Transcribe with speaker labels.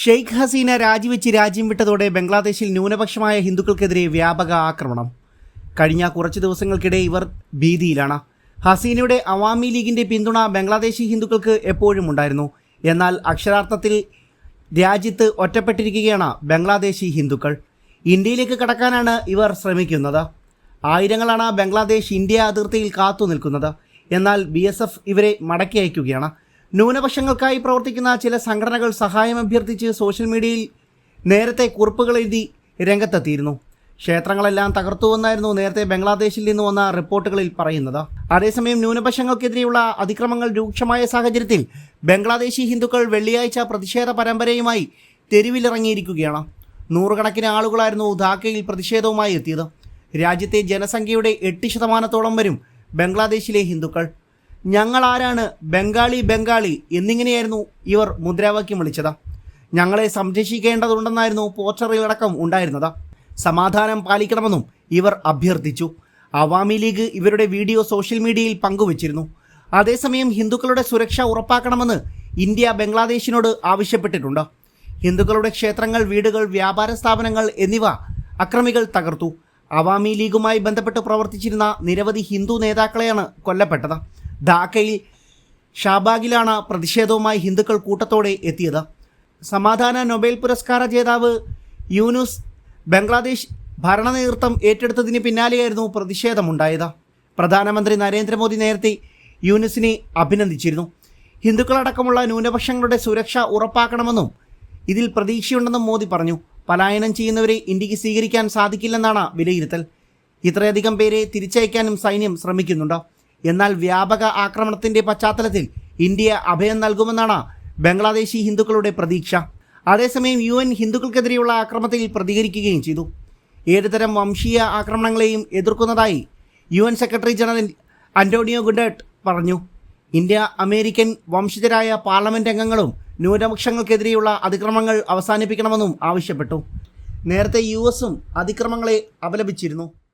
Speaker 1: ഷെയ്ഖ് ഹസീന രാജിവെച്ച് രാജ്യം വിട്ടതോടെ ബംഗ്ലാദേശിൽ ന്യൂനപക്ഷമായ ഹിന്ദുക്കൾക്കെതിരെ വ്യാപക ആക്രമണം. കഴിഞ്ഞ കുറച്ച് ദിവസങ്ങൾക്കിടെ ഇവർ ഭീതിയിലാണ്. ഹസീനയുടെ അവാമി ലീഗിന്റെ പിന്തുണ ബംഗ്ലാദേശി ഹിന്ദുക്കൾക്ക് എപ്പോഴും ഉണ്ടായിരുന്നു. എന്നാൽ അക്ഷരാർത്ഥത്തിൽ രാജ്യത്ത് ഒറ്റപ്പെട്ടിരിക്കുകയാണ് ബംഗ്ലാദേശി ഹിന്ദുക്കൾ. ഇന്ത്യയിലേക്ക് കടക്കാനാണ് ഇവർ ശ്രമിക്കുന്നത്. ആയിരങ്ങളാണ് ബംഗ്ലാദേശ് ഇന്ത്യ അതിർത്തിയിൽ കാത്തു നിൽക്കുന്നത് എന്നാൽ ബി ഇവരെ മടക്കി അയക്കുകയാണ്. ന്യൂനപക്ഷങ്ങൾക്കായി പ്രവർത്തിക്കുന്ന ചില സംഘടനകൾ സഹായം അഭ്യർത്ഥിച്ച് സോഷ്യൽ മീഡിയയിൽ നേരത്തെ കുറിപ്പുകൾ എഴുതി രംഗത്തെത്തിയിരുന്നു. ക്ഷേത്രങ്ങളെല്ലാം തകർത്തുവെന്നായിരുന്നു നേരത്തെ ബംഗ്ലാദേശിൽ നിന്ന് വന്ന റിപ്പോർട്ടുകളിൽ പറയുന്നത്. അതേസമയം ന്യൂനപക്ഷങ്ങൾക്കെതിരെയുള്ള അതിക്രമങ്ങൾ രൂക്ഷമായ സാഹചര്യത്തിൽ ബംഗ്ലാദേശി ഹിന്ദുക്കൾ വെള്ളിയാഴ്ച പ്രതിഷേധ പരമ്പരയുമായി തെരുവിലിറങ്ങിയിരിക്കുകയാണ്. നൂറുകണക്കിന് ആളുകളായിരുന്നു ധാക്കയിൽ പ്രതിഷേധവുമായി എത്തിയത്. രാജ്യത്തെ ജനസംഖ്യയുടെ എട്ട് ശതമാനത്തോളം വരും ബംഗ്ലാദേശിലെ ഹിന്ദുക്കൾ. ഞങ്ങൾ ആരാണ് ബംഗാളി ബംഗാളി എന്നിങ്ങനെയായിരുന്നു ഇവർ മുദ്രാവാക്യം വിളിച്ചത്. ഞങ്ങളെ സംരക്ഷിക്കേണ്ടതുണ്ടെന്നായിരുന്നു പോസ്റ്ററിലടക്കം ഉണ്ടായിരുന്നത്. സമാധാനം പാലിക്കണമെന്നും ഇവർ അഭ്യർത്ഥിച്ചു. അവാമി ലീഗ് ഇവരുടെ വീഡിയോ സോഷ്യൽ മീഡിയയിൽ പങ്കുവച്ചിരുന്നു. അതേസമയം ഹിന്ദുക്കളുടെ സുരക്ഷ ഉറപ്പാക്കണമെന്ന് ഇന്ത്യ ബംഗ്ലാദേശിനോട് ആവശ്യപ്പെട്ടിട്ടുണ്ട്. ഹിന്ദുക്കളുടെ ക്ഷേത്രങ്ങൾ വീടുകൾ വ്യാപാര സ്ഥാപനങ്ങൾ എന്നിവ അക്രമികൾ തകർത്തു. അവാമി ലീഗുമായി ബന്ധപ്പെട്ട് പ്രവർത്തിച്ചിരുന്ന നിരവധി ഹിന്ദു നേതാക്കളെയാണ് കൊല്ലപ്പെട്ടത്. ധാക്കയിൽ ഷാബാഗിലാണ് പ്രതിഷേധവുമായി ഹിന്ദുക്കൾ കൂട്ടത്തോടെ എത്തിയത്. സമാധാന നൊബേൽ പുരസ്കാര ജേതാവ് യൂനുസ് ബംഗ്ലാദേശ് ഭരണ നേതൃത്വം ഏറ്റെടുത്തതിന് പിന്നാലെയായിരുന്നു പ്രതിഷേധമുണ്ടായത്. പ്രധാനമന്ത്രി നരേന്ദ്രമോദി നേരത്തെ യൂനുസിനെ അഭിനന്ദിച്ചിരുന്നു. ഹിന്ദുക്കളടക്കമുള്ള ന്യൂനപക്ഷങ്ങളുടെ സുരക്ഷ ഉറപ്പാക്കണമെന്നും ഇതിൽ പ്രതീക്ഷയുണ്ടെന്നും മോദി പറഞ്ഞു. പലായനം ചെയ്യുന്നവരെ ഇന്ത്യയ്ക്ക് സ്വീകരിക്കാൻ സാധിക്കില്ലെന്നാണ് വിലയിരുത്തൽ. ഇത്രയധികം പേരെ തിരിച്ചയക്കാനും സൈന്യം ശ്രമിക്കുന്നുണ്ട്. എന്നാൽ വ്യാപക ആക്രമണത്തിന്റെ പശ്ചാത്തലത്തിൽ ഇന്ത്യ അഭയം നൽകുമെന്നാണ് ബംഗ്ലാദേശി ഹിന്ദുക്കളുടെ പ്രതീക്ഷ. അതേസമയം യു എൻ ഹിന്ദുക്കൾക്കെതിരെയുള്ള ആക്രമണത്തിൽ പ്രതികരിക്കുകയും ചെയ്തു. ഏതുതരം വംശീയ ആക്രമണങ്ങളെയും എതിർക്കുന്നതായി U N secretary general Antonio Guterres പറഞ്ഞു. ഇന്ത്യ അമേരിക്കൻ വംശജരായ പാർലമെന്റ് അംഗങ്ങളും ന്യൂനപക്ഷങ്ങൾക്കെതിരെയുള്ള അതിക്രമങ്ങൾ അവസാനിപ്പിക്കണമെന്നും ആവശ്യപ്പെട്ടു. നേരത്തെ യു എസും അതിക്രമങ്ങളെ അപലപിച്ചിരുന്നു.